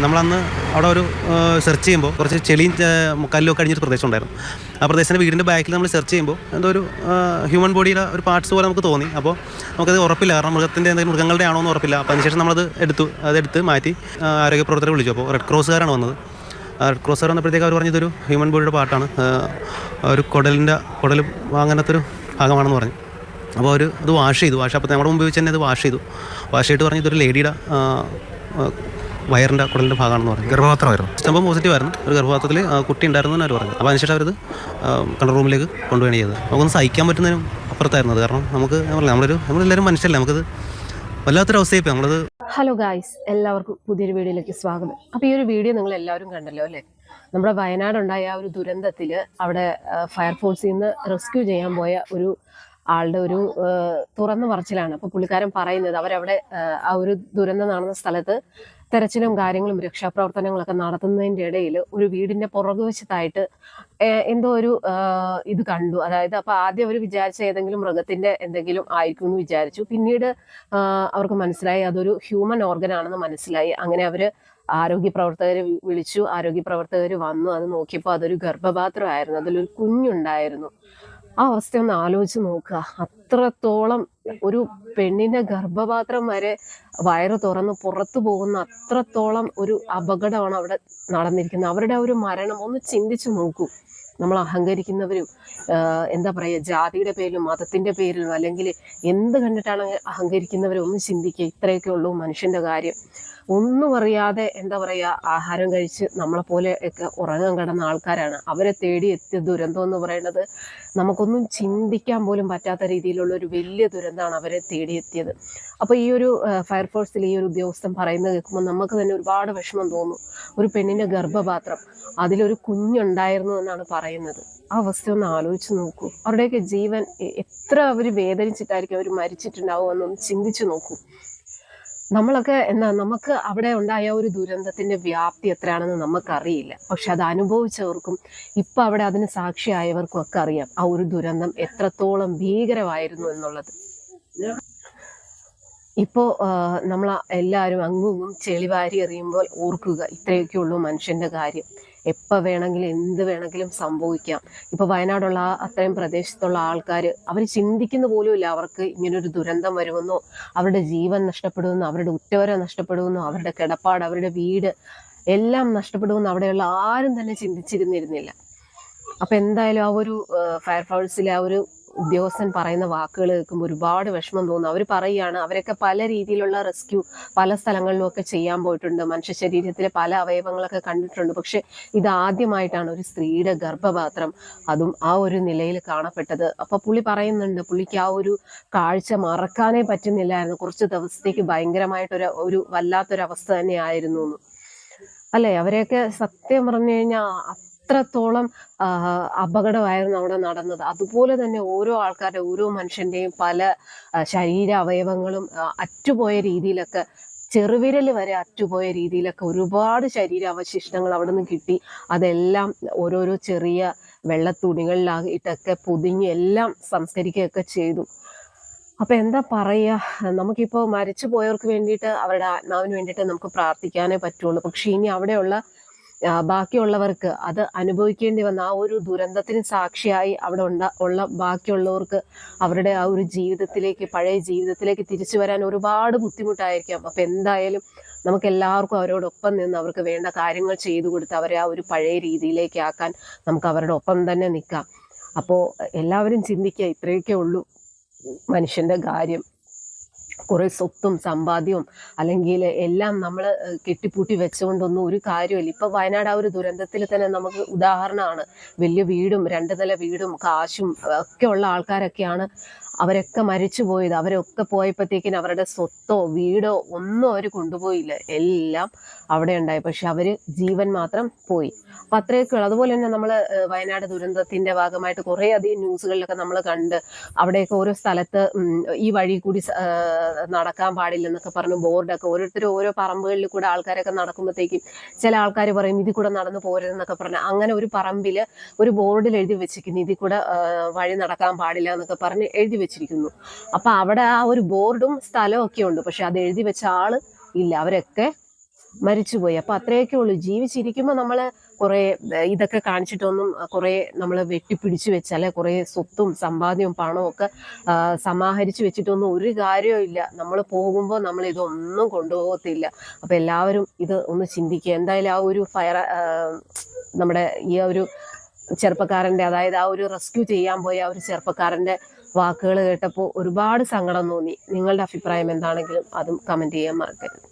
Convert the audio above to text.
നമ്മളന്ന് അവിടെ ഒരു സെർച്ച് ചെയ്യുമ്പോൾ കുറച്ച് ചെളിയും കല്ലൊക്കെ കല്ലും അടിഞ്ഞൊരു പ്രദേശം ഉണ്ടായിരുന്നു. ആ പ്രദേശത്തിന്റെ വീടിന്റെ ബാക്കിൽ നമ്മൾ സെർച്ച് ചെയ്യുമ്പോൾ എന്തോ ഒരു ഹ്യൂമൻ ബോഡിയുടെ ഒരു പാർട്സ് പോലെ നമുക്ക് തോന്നി. അപ്പോൾ നമുക്കത് ഉറപ്പില്ല. കാരണം മൃഗത്തിന്റെ എന്തെങ്കിലും മൃഗങ്ങളുടെ ആണോ എന്ന് ഉറപ്പില്ല. അപ്പോൾ അതിനുശേഷം നമ്മളത് എടുത്തു. അതെടുത്ത് മാറ്റി ആരോഗ്യ പ്രവർത്തകരെ വിളിച്ചു. അപ്പോൾ റെഡ് ക്രോസുകാരാണ് വന്നത്. റെഡ് ക്രോസുകാർ വന്നപ്പോഴത്തേക്ക് അവർ പറഞ്ഞതൊരു ഹ്യൂമൻ ബോഡിയുടെ പാർട്ടാണ് ഒരു കുടലിന്റെ കുടൽ അങ്ങനത്തെ ഒരു ഭാഗമാണെന്ന് പറഞ്ഞു. അപ്പോൾ അവർ ഇത് വാഷ് ചെയ്തു. വാഷ് അപ്പോൾ നമ്മുടെ മുമ്പ് വെച്ച് തന്നെ അത് വാഷ് ചെയ്തു. വാഷ് ചെയ്തിട്ട് പറഞ്ഞു ഇതൊരു ലേഡിയുടെ വയറിന്റെ കുടലിന്റെ ഭാഗമാണെന്ന് പറഞ്ഞു. ഗർഭപാത്രമായിരുന്നു സ്തംഭം പോസിറ്റീവ് ആയിരുന്നു. ഒരു ഗർഭപാത്രത്തിൽ ആ, കുട്ടി ഉണ്ടായിരുന്നു എന്ന് അവർ പറഞ്ഞു. അപ്പോൾ അതിനുശേഷം അവരത് കണ്ട റൂമിലേക്ക് കൊണ്ടുപോയി ചെയ്തത്. നമുക്കൊന്ന് സഹിക്കാൻ പറ്റുന്നതിനും അപ്പുറത്തായിരുന്നു അത്. കാരണം നമുക്ക് നമ്മളൊരു നമ്മളെല്ലാവരും മനുഷ്യരല്ലേ നമുക്കത് വല്ലാത്തൊരു അവസ്ഥയായി നമ്മളത് ഹലോ ഗായ്സ് എല്ലാവർക്കും പുതിയൊരു വീഡിയോയിലേക്ക് സ്വാഗതം. അപ്പോൾ ഈ ഒരു വീഡിയോ നിങ്ങൾ എല്ലാവരും കണ്ടല്ലോ അല്ലേ? നമ്മുടെ വയനാടുണ്ടായ ആ ഒരു ദുരന്തത്തിൽ അവിടെ ഫയർഫോഴ്സിൽ നിന്ന് റെസ്ക്യൂ ചെയ്യാൻ പോയ ഒരു ആളുടെ ഒരു തുറന്നു പറച്ചിലാണ്. അപ്പോൾ പുള്ളിക്കാരൻ പറയുന്നത് അവരവിടെ ആ ഒരു ദുരന്തം നടന്ന സ്ഥലത്ത് തെരച്ചിലും കാര്യങ്ങളും രക്ഷാപ്രവർത്തനങ്ങളൊക്കെ നടത്തുന്നതിന്റെ ഇടയിൽ ഒരു വീടിന്റെ പുറകുവശത്തായിട്ട് എന്തോ ഒരു ഇത് കണ്ടു. അതായത് അപ്പോൾ ആദ്യം അവർ വിചാരിച്ച ഏതെങ്കിലും മൃഗത്തിന്റെ എന്തെങ്കിലും ആയിരിക്കും എന്ന് വിചാരിച്ചു. പിന്നീട് അവർക്ക് മനസ്സിലായി അതൊരു ഹ്യൂമൻ ഓർഗൻ ആണെന്ന് മനസ്സിലായി. അങ്ങനെ അവർ ആരോഗ്യ പ്രവർത്തകരെ വിളിച്ചു. ആരോഗ്യ പ്രവർത്തകർ വന്നു. അത് നോക്കിയപ്പോൾ അതൊരു ഗർഭപാത്രമായിരുന്നു. അതിലൊരു കുഞ്ഞുണ്ടായിരുന്നു. ആ അവസ്ഥ ഒന്ന് ആലോചിച്ച് നോക്കുക. അത്രത്തോളം ഒരു പെണ്ണിന്റെ ഗർഭപാത്രം വരെ വയറ് തുറന്ന് പുറത്തു പോകുന്ന അത്രത്തോളം ഒരു അപകടമാണ് അവിടെ നടന്നിരിക്കുന്നത്. അവരുടെ ഒരു മരണം ഒന്ന് ചിന്തിച്ചു നോക്കൂ. നമ്മൾ അഹങ്കരിക്കുന്നവരും എന്താ പറയുക ജാതിയുടെ പേരിലും മതത്തിന്റെ പേരിലും അല്ലെങ്കിൽ എന്ത് കണ്ടിട്ടാണ് അഹങ്കരിക്കുന്നവരും ഒന്ന് ചിന്തിക്കുക. ഇത്രയൊക്കെ ഉള്ളൂ മനുഷ്യന്റെ കാര്യം. ഒന്നും അറിയാതെ എന്താ പറയുക ആഹാരം കഴിച്ച് നമ്മളെപ്പോലെ ഒക്കെ ഉറങ്ങാൻ കിടന്ന ആൾക്കാരാണ്. അവരെ തേടി എത്തിയ ദുരന്തം എന്ന് പറയുന്നത് നമുക്കൊന്നും ചിന്തിക്കാൻ പോലും പറ്റാത്ത രീതിയിലുള്ള ഒരു വലിയ ദുരന്തമാണ് അവരെ തേടിയെത്തിയത് അപ്പോൾ ഈ ഒരു ഫയർഫോഴ്സിൽ ഈ ഒരു ഉദ്യോഗസ്ഥൻ പറയുന്നത് കേൾക്കുമ്പോൾ നമുക്ക് തന്നെ ഒരുപാട് വിഷമം തോന്നും. ഒരു പെണ്ണിന്റെ ഗർഭപാത്രം അതിലൊരു കുഞ്ഞുണ്ടായിരുന്നു എന്നാണ് പറയുന്നത് ആ അവസ്ഥ ഒന്ന് ആലോചിച്ച് നോക്കൂ. അവരുടെയൊക്കെ ജീവൻ എത്ര അവർ വേദനിച്ചിട്ടായിരിക്കും അവർ മരിച്ചിട്ടുണ്ടാവും എന്നൊന്ന് ചിന്തിച്ചു നോക്കൂ. നമ്മളൊക്കെ എന്താ നമുക്ക് അവിടെ ഉണ്ടായ ഒരു ദുരന്തത്തിന്റെ വ്യാപ്തി എത്രയാണെന്ന് നമുക്കറിയില്ല. പക്ഷെ അത് അനുഭവിച്ചവർക്കും ഇപ്പൊ അവിടെ അതിന് സാക്ഷിയായവർക്കും ഒക്കെ അറിയാം ആ ഒരു ദുരന്തം എത്രത്തോളം ഭീകരമായിരുന്നു എന്നുള്ളത്. ഇപ്പോ നമ്മൾ എല്ലാവരും അങ്ങും ചെളിവാരി എറിയുമ്പോൾ ഓർക്കുക ഇത്രയൊക്കെയുള്ളൂ മനുഷ്യന്റെ കാര്യം. എപ്പോൾ വേണമെങ്കിലും എന്ത് വേണമെങ്കിലും സംഭവിക്കാം. ഇപ്പോൾ വയനാടുള്ള അത്രയും പ്രദേശത്തുള്ള ആൾക്കാർ അവർ ചിന്തിക്കുന്ന പോലുമില്ല അവർക്ക് ഇങ്ങനൊരു ദുരന്തം വരുമെന്നോ അവരുടെ ജീവൻ നഷ്ടപ്പെടുമെന്നോ അവരുടെ ഉറ്റവരെ നഷ്ടപ്പെടുമെന്നോ അവരുടെ കിടപ്പാട് അവരുടെ വീട് എല്ലാം നഷ്ടപ്പെടുമെന്ന് അവിടെയുള്ള ആരും തന്നെ ചിന്തിച്ചിരുന്നിരുന്നില്ല. അപ്പോൾ എന്തായാലും ആ ഒരു ഫയർഫോഴ്സിലെ ആ ഒരു ഉദ്യോഗസ്ഥൻ പറയുന്ന വാക്കുകൾ കേൾക്കുമ്പോൾ ഒരുപാട് വിഷമം തോന്നും. അവർ പറയുകയാണ് അവരൊക്കെ പല രീതിയിലുള്ള റെസ്ക്യൂ പല സ്ഥലങ്ങളിലും ഒക്കെ ചെയ്യാൻ പോയിട്ടുണ്ട്. മനുഷ്യ ശരീരത്തിലെ പല അവയവങ്ങളൊക്കെ കണ്ടിട്ടുണ്ട്. പക്ഷെ ഇത് ആദ്യമായിട്ടാണ് ഒരു സ്ത്രീയുടെ ഗർഭപാത്രം അതും ആ ഒരു നിലയിൽ കാണപ്പെട്ടത്. അപ്പൊ പുള്ളി പറയുന്നുണ്ട് പുള്ളിക്ക് ആ ഒരു കാഴ്ച മറക്കാനേ പറ്റുന്നില്ലായിരുന്നു. കുറച്ച് ദിവസത്തേക്ക് ഭയങ്കരമായിട്ടൊരു ഒരു വല്ലാത്തൊരവസ്ഥ തന്നെയായിരുന്നു അല്ലേ? അവരെയൊക്കെ സത്യം പറഞ്ഞു കഴിഞ്ഞാൽ അത്രത്തോളം ആ, അപകടമായിരുന്നു അവിടെ നടന്നത്. അതുപോലെ തന്നെ ഓരോ ആൾക്കാരുടെ ഓരോ മനുഷ്യന്റെയും പല ശരീര അവയവങ്ങളും അറ്റുപോയ രീതിയിലൊക്കെ ചെറുവിരൽ വരെ അറ്റുപോയ രീതിയിലൊക്കെ ഒരുപാട് ശരീര അവശിഷ്ടങ്ങൾ അവിടെ നിന്ന് കിട്ടി. അതെല്ലാം ഓരോരോ ചെറിയ വെള്ളത്തുണികളിലായിട്ടൊക്കെ പൊതിഞ്ഞ് എല്ലാം സംസ്കരിക്കുകയൊക്കെ ചെയ്തു. അപ്പൊ എന്താ പറയുക നമുക്കിപ്പോ മരിച്ചു പോയവർക്ക് വേണ്ടിയിട്ട് അവരുടെ ആത്മാവിന് വേണ്ടിയിട്ട് നമുക്ക് പ്രാർത്ഥിക്കാനേ പറ്റുള്ളൂ. പക്ഷെ ഇനി അവിടെയുള്ള ബാക്കിയുള്ളവർക്ക് അത് അനുഭവിക്കേണ്ടി വന്ന ആ ഒരു ദുരന്തത്തിന് സാക്ഷിയായി അവിടെ ഉണ്ട ഉള്ള ബാക്കിയുള്ളവർക്ക് അവരുടെ ആ ഒരു ജീവിതത്തിലേക്ക് പഴയ ജീവിതത്തിലേക്ക് തിരിച്ചു വരാൻ ഒരുപാട് ബുദ്ധിമുട്ടായിരിക്കാം. അപ്പം എന്തായാലും നമുക്ക് എല്ലാവർക്കും അവരോടൊപ്പം നിന്ന് അവർക്ക് വേണ്ട കാര്യങ്ങൾ ചെയ്തു കൊടുത്ത് അവരെ ആ ഒരു പഴയ രീതിയിലേക്ക് ആക്കാൻ നമുക്ക് അവരുടെ ഒപ്പം തന്നെ നിൽക്കാം. അപ്പോൾ എല്ലാവരും ചിന്തിക്കുക ഇത്രയൊക്കെ ഉള്ളൂ മനുഷ്യന്റെ കാര്യം. കുറെ സ്വത്തും സമ്പാദ്യവും അല്ലെങ്കിൽ എല്ലാം നമ്മൾ കെട്ടിപ്പൂട്ടി വെച്ചുകൊണ്ടൊന്നും ഒരു കാര്യമില്ല ഇപ്പം വയനാട് ആ ഒരു ദുരന്തത്തിൽ തന്നെ നമുക്ക് ഉദാഹരണമാണ്. വലിയ വീടും രണ്ട് നില വീടും കാശും ഒക്കെ ഉള്ള ആൾക്കാരൊക്കെയാണ് അവരൊക്കെ മരിച്ചു പോയത് അവരൊക്കെ പോയപ്പോഴത്തേക്കിന് അവരുടെ സ്വത്തോ വീടോ ഒന്നും അവർ കൊണ്ടുപോയില്ല. എല്ലാം അവിടെ ഉണ്ടായി. പക്ഷെ അവർ ജീവൻ മാത്രം പോയി. അപ്പം അത്രയൊക്കെ ഉള്ളു. അതുപോലെ തന്നെ നമ്മൾ വയനാട് ദുരന്തത്തിന്റെ ഭാഗമായിട്ട് കുറേ അധികം ന്യൂസുകളിലൊക്കെ നമ്മൾ കണ്ട് അവിടെയൊക്കെ ഓരോ സ്ഥലത്ത് ഈ വഴി കൂടി നടക്കാൻ പാടില്ലെന്നൊക്കെ പറഞ്ഞു ബോർഡൊക്കെ ഓരോരുത്തരും ഓരോ പറമ്പുകളിൽ കൂടെ ആൾക്കാരൊക്കെ നടക്കുമ്പോഴത്തേക്കും ചില ആൾക്കാർ പറയും ഇതിൽ കൂടെ നടന്നു പോരുതെന്നൊക്കെ പറഞ്ഞു. അങ്ങനെ ഒരു പറമ്പിൽ ഒരു ബോർഡിൽ എഴുതി വെച്ചിരിക്കുന്നു. ഇതിൽ കൂടെ വഴി നടക്കാൻ പാടില്ല എന്നൊക്കെ പറഞ്ഞ് എഴുതി വെച്ചിരിക്കുന്നു. അപ്പൊ അവിടെ ആ ഒരു ബോർഡും സ്ഥലവും ഒക്കെ ഉണ്ട് പക്ഷെ അത് എഴുതി വെച്ച ആൾ ഇല്ല. അവരൊക്കെ മരിച്ചുപോയി. അപ്പൊ അത്രയൊക്കെ ഉള്ളൂ. ജീവിച്ചിരിക്കുമ്പോൾ നമ്മൾ കുറെ ഇതൊക്കെ കാണിച്ചിട്ടൊന്നും കുറെ നമ്മൾ വെട്ടിപ്പിടിച്ചു വെച്ച അല്ലെ കുറെ സ്വത്തും സമ്പാദ്യവും പണവും ഒക്കെ സമാഹരിച്ചു വെച്ചിട്ടൊന്നും ഒരു കാര്യവും ഇല്ല. നമ്മൾ പോകുമ്പോൾ നമ്മൾ ഇതൊന്നും കൊണ്ടുപോകത്തില്ല. അപ്പൊ എല്ലാവരും ഇത് ഒന്ന് ചിന്തിക്കുക. എന്തായാലും ആ ഒരു ഫയർ നമ്മുടെ ഈ ഒരു ചെറുപ്പക്കാരന്റെ അതായത് ആ ഒരു റെസ്ക്യൂ ചെയ്യാൻ പോയ ആ ഒരു ചെറുപ്പക്കാരന്റെ വാക്കുകൾ കേട്ടപ്പോൾ ഒരുപാട് സങ്കടം തോന്നി. നിങ്ങളുടെ അഭിപ്രായം എന്താണെങ്കിലും അതും കമന്റ് ചെയ്യാൻ മറക്കരുത്.